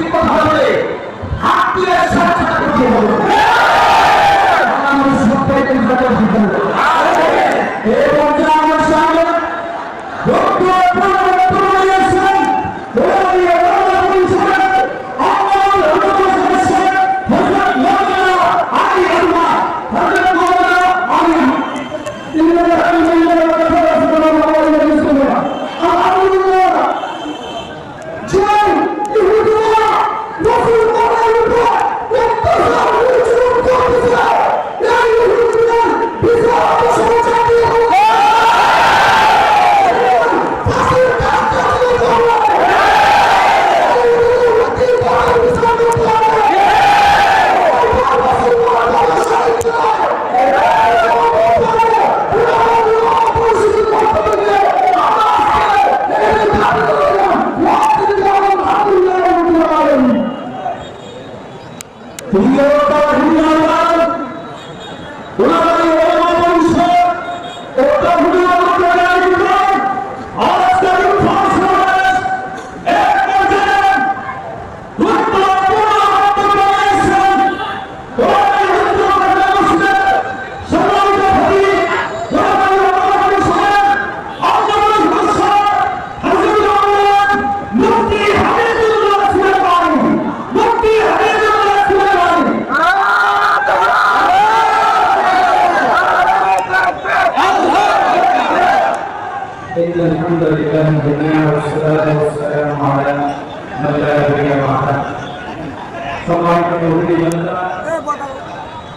রাজনৈতিক কথা বলে হাত তুলে সাথে সাথে 不 要 إن الحمد لله جميعا والصلاة والسلام على من لا نبي بعده. صلى الله عليه وسلم